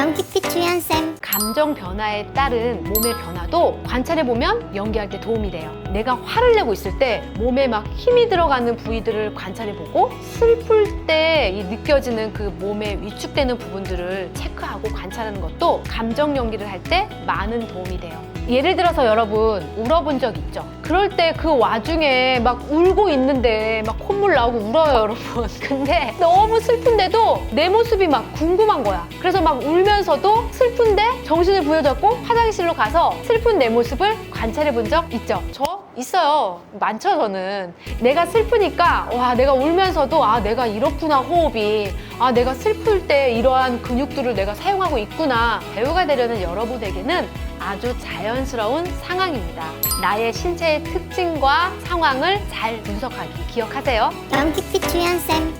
연기피 주연쌤 감정 변화에 따른 몸의 변화도 관찰해 보면 연기할 때 도움이 돼요. 내가 화를 내고 있을 때 몸에 막 힘이 들어가는 부위들을 관찰해 보고 슬플 때 이 느껴지는 그 몸에 위축되는 부분들을 체크하고 관찰하는 것도 감정 연기를 할 때 많은 도움이 돼요. 예를 들어서 여러분 울어본 적 있죠? 그럴 때 그 와중에 막 울고 있는데 막 콧물 나오고 울어요, 여러분. 근데 너무 슬픈데도 내 모습이 막 궁금한 거야. 그래서 막 울면서도 슬픈데 정신을 부여잡고 화장실로 가서 슬픈 내 모습을 관찰해 본 적 있죠? 저 있어요. 많죠, 저는. 내가 슬프니까, 와, 내가 울면서도, 아, 내가 이렇구나, 호흡이. 아, 내가 슬플 때 이러한 근육들을 내가 사용하고 있구나. 배우가 되려는 여러분에게는 아주 자연스러운 상황입니다. 나의 신체의 특징과 상황을 잘 분석하기 기억하세요. 연기피 주연쌤